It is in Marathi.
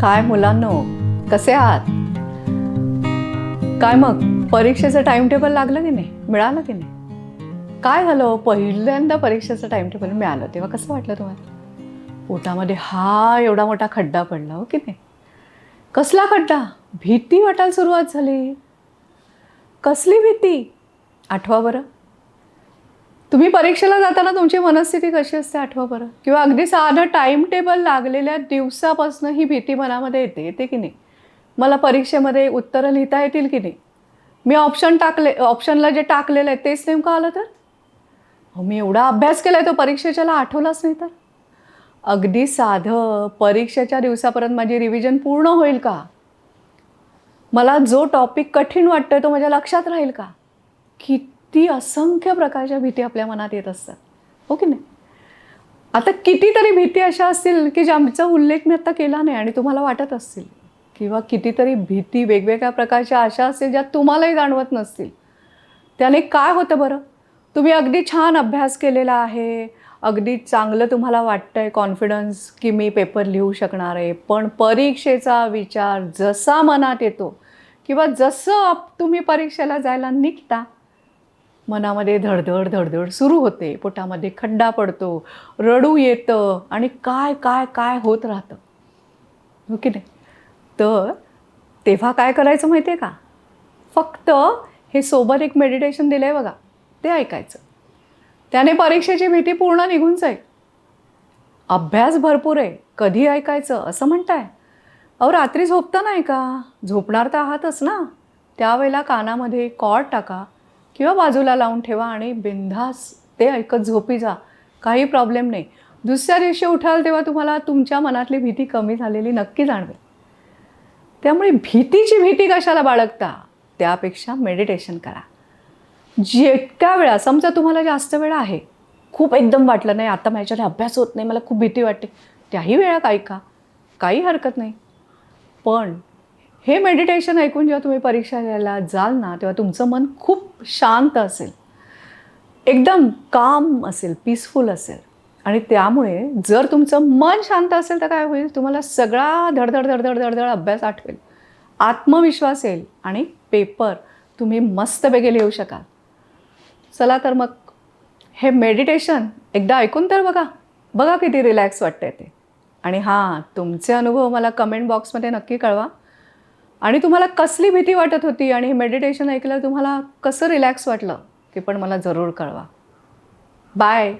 काय मुलांनो? कसे आहात? काय मग? परीक्षेचं टाइम टेबल लागलं की नाही? मिळालं की नाही? काय झालं? पहिल्यांदा परीक्षेचं टाइम टेबल मिळालं. तेव्हा कसं वाटलं तुम्हाला? पोटामध्ये हा एवढा मोठा खड्डा पडला हो की नाही? कसला खड्डा? भीती वाटायला सुरुवात झाली. कसली भीती? आठवा बरं. तुम्ही परीक्षेला जाताना तुमची मनस्थिती कशी असते आठवा बरं? किंवा अगदी साधं टाईम टेबल लागलेल्या दिवसापासून ही भीती मनामध्ये येते येते की नाही? मला परीक्षेमध्ये उत्तरं लिहिता येतील की नाही? मी ऑप्शन टाकले ऑप्शनला जे टाकलेलं आहे तेच नेमकं आलं तर? मी एवढा अभ्यास केला आहे तो परीक्षेच्याला आठवलाच नाही तर? अगदी साधं परीक्षेच्या दिवसापर्यंत माझी रिव्हिजन पूर्ण होईल का? मला जो टॉपिक कठीण वाटतोय तो माझ्या लक्षात राहील का? ती असंख्य प्रकारच्या भीती आपल्या मनात येत असतात. हो की नाही? आता कितीतरी भीती अशा असतील की ज्यांचा उल्लेख मी आता केला नाही आणि तुम्हाला वाटत असतील. किंवा कितीतरी भीती वेगवेगळ्या प्रकारच्या अशा असतील ज्या तुम्हालाही जाणवत नसतील. त्याने काय होतं बरं? तुम्ही अगदी छान अभ्यास केलेला आहे. अगदी चांगलं तुम्हाला वाटतं आहे कॉन्फिडन्स की मी पेपर लिहू शकणार आहे. पण परीक्षेचा विचार जसा मनात येतो किंवा जसं आप- तुम्ही परीक्षेला जायला निघता मनामध्ये धडधड धडधड सुरू होते. पोटामध्ये खड्डा पडतो रडू येतं आणि काय काय काय होत राहतं. हो की नाही? तर तेव्हा काय करायचं माहिती आहे का? फक्त हे सोबत एक मेडिटेशन दिलं आहे बघा. ते ऐकायचं. त्याने परीक्षेची भीती पूर्ण निघून जाईल अभ्यास भरपूर आहे. कधी ऐकायचं? असं म्हणताय. अहो रात्री झोपता नाही का? झोपणार तर आहातच ना. त्यावेळेला कानामध्ये कॉड टाका. किंवा बाजूला लावून ठेवा आणि बिनधास ते ऐकत झोपी जा. काही प्रॉब्लेम नाही. दुसऱ्या दिवशी उठाल तेव्हा तुम्हाला तुमच्या मनातली भीती कमी झालेली नक्की जाणवेल. त्यामुळे भीतीची भीती कशाला बाळगता? त्यापेक्षा मेडिटेशन करा. जितक्या वेळा समजा तुम्हाला जास्त वेळ आहे. खूप एकदम वाटलं नाही आता माझ्याच्याने अभ्यास होत नाही मला खूप भीती वाटते. त्याही वेळात ऐका. काही हरकत नाही. पण हे मेडिटेशन ऐकून जेव्हा तुम्ही परीक्षा द्यायला जाल ना तेव्हा तुमचं मन खूप शांत असेल. एकदम काम असेल पीसफुल असेल. आणि त्यामुळे जर तुमचं मन शांत असेल तर काय होईल? तुम्हाला सगळा धडधड धडधड धडधड अभ्यास आठवेल. आत्मविश्वास येईल आणि पेपर तुम्ही मस्तपैकी लिहू शकाल. चला तर मग हे मेडिटेशन एकदा ऐकून तर बघा. बघा किती रिलॅक्स वाटतंय ते. आणि हां तुमचे अनुभव मला कमेंट बॉक्समध्ये नक्की कळवा. आणि तुम्हाला कसली भीती वाटत होती? आणि हे मेडिटेशन ऐकलं तुम्हाला कसं रिलॅक्स वाटलं? ते पण मला जरूर कळवा. बाय